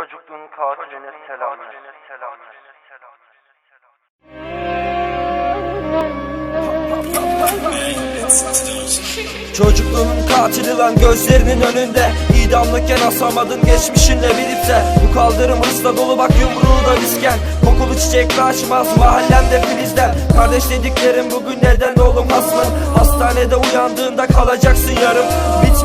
Çocukluğun katiline selamlar. Çocukluğunun katili lan gözlerinin önünde. İdamlıkken asamadın geçmişinle de Bu kaldırım hırsla dolu bak yumruğu da visken Kokulu çiçekle açmaz mahallemde filizden. Kardeş dediklerim bugün neden oğlum hasmın Hastanede uyandığında kalacaksın yarım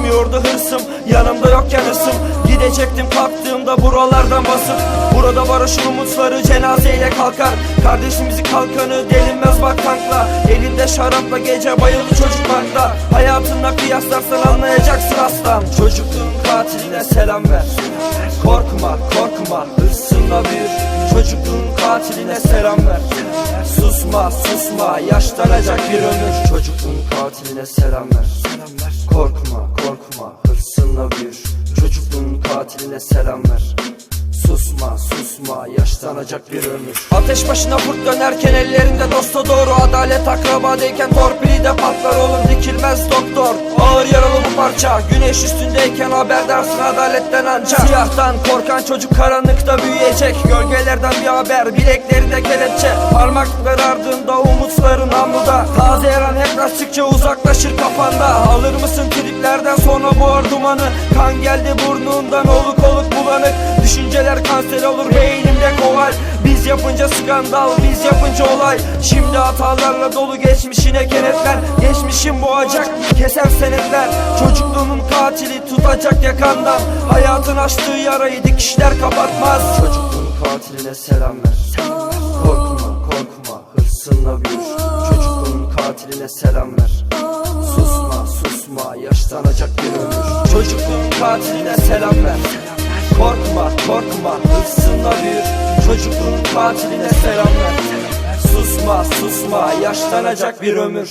Bitmiyordu hırsım yanımda yokken ısım. Gidecektim kalktığımda buralardan basıp. Burada barışın umutları cenazeyle kalkar. Kardeşimizi kalkanı delinmez bak tankla. Elinde şarapla gece bayıldı çocuk parkta Hayatınla kıyaslarsan anlayacaksın aslan. Çocukluğun katiline selam ver. Korkma korkma hırsınla büyür Çocukluğun katiline selam ver. Susma susma yaşlanacak bir ömür. Çocukluğun katiline selam ver. Korkma korkma hırsınla büyür. Çocukluğun katiline selam ver Susma yaşlanacak bir ömür. Ateş başına kurt dönerken ellerinde dosta doğru Adalet akrabadayken torpili de patlar olur dikilmez doktor. Ağır yaralı bu parça Güneş üstündeyken haberdarsın adaletten ancak. Siyahtan korkan çocuk karanlıkta büyüyecek Gölgelerden bir haber bileklerinde kelepçe. Parmakları ardında umutların namluda Taze yaran yaklaştıkça uzaklaşır kafanda. Alır mısın triplerden sonra boğar dumanı Kan geldi burnundan oluk oluk bulanık. Düşünceler kanser olur beynimde kovar Biz yapınca skandal biz yapınca olay. Şimdi hatalarla dolu geçmişine kenetler. Geçmişim boğacak keser senetler. Çocukluğunun katili tutacak yakandan. Hayatın açtığı yarayı dikişler kapatmaz. Çocukluğun katiline selam ver. Korkma korkma hırsınla büyür. Çocukluğun katiline selam ver. Susma susma yaşlanacak bir ömür. Çocukluğun katiline selam ver. Korkma korkma hırsınla büyür Çocukluğun katiline selam ver Susma susma yaşlanacak bir ömür